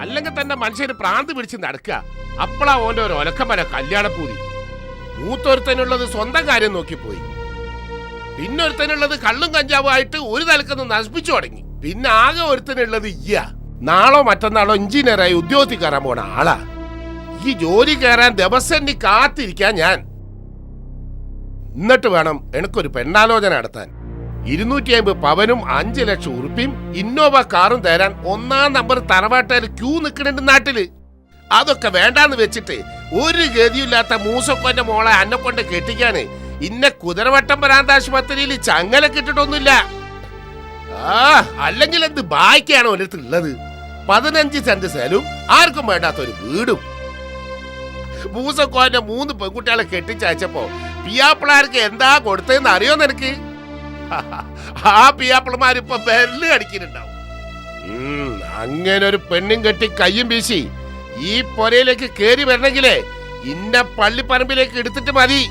അല്ലെങ്കിൽ തന്നെ മനുഷ്യന് പ്രാന്ത് പിടിച്ച് നടക്കുക. അപ്പളാ ഓന്റെ ഒരു ഒലക്കമര കല്യാണപ്പൂതി. മൂത്തൊരുത്തനുള്ളത് സ്വന്തം കാര്യം നോക്കിപ്പോയി. പിന്നൊരുത്തനുള്ളത് കള്ളും കഞ്ചാവുമായിട്ട് ഒരു തലക്കൊന്ന് നശിപ്പിച്ചു തുടങ്ങി. പിന്നെ ആകെ ഒരുത്തനുള്ളത് ഇയ്യ നാളോ മറ്റന്നാളോ എഞ്ചിനീയറായി ഉദ്യോഗത്തിൽ കയറാൻ പോണ ആളാ. ഈ ജോലി കയറാൻ ദിവസം കാത്തിരിക്കാൻ ഞാൻ. എന്നിട്ട് വേണം എനിക്കൊരു പെണ്ണാലോചന നടത്താൻ. ഇരുന്നൂറ്റി അമ്പത് പവനും അഞ്ച് ലക്ഷം ഉറുപ്പിയും ഇന്നോവ കാറും തരാൻ ഒന്നാം നമ്പർ തറവാട്ടുകാർ ക്യൂ നിൽക്കണുണ്ട് നാട്ടിൽ. അതൊക്കെ വേണ്ടാന്ന് വെച്ചിട്ട് ഒരു ഗതിയില്ലാത്ത മൂസക്കൊന്റെ മോളെ അന്നെ കൊണ്ട് കെട്ടിക്കാന് ഇന്നെ കുതിരവട്ടം ഭ്രാന്താശുപത്രിയിൽ ചങ്ങല കിട്ടിട്ടൊന്നുമില്ല ആ അല്ലെങ്കിൽ എന്ത് ബാക്കിയാണ് ഒരിടത്ത് ഉള്ളത്? പതിനഞ്ച് സെന്റ് സ്ഥലവും ആർക്കും വേണ്ടാത്ത ഒരു വീടും. മൂസക്കോന്റെ മൂന്ന് പെൺകുട്ടികളെ കെട്ടിച്ചയച്ചപ്പോ പിയാപ്പിളാർക്ക് എന്താ കൊടുത്തതെന്ന് അറിയോ നിനക്ക്? ആ പിയാപ്പിളമാരിപ്പൊ ബെല്ല് അടിക്കുന്നുണ്ടാവും അങ്ങനെ ഒരു പെണ്ണും കെട്ടി കയ്യും വീശി ഈ പൊരയിലേക്ക് കേറി വരണമെങ്കിലേ ഇന്ന പള്ളിപ്പറമ്പിലേക്ക് എടുത്തിട്ട് മതി.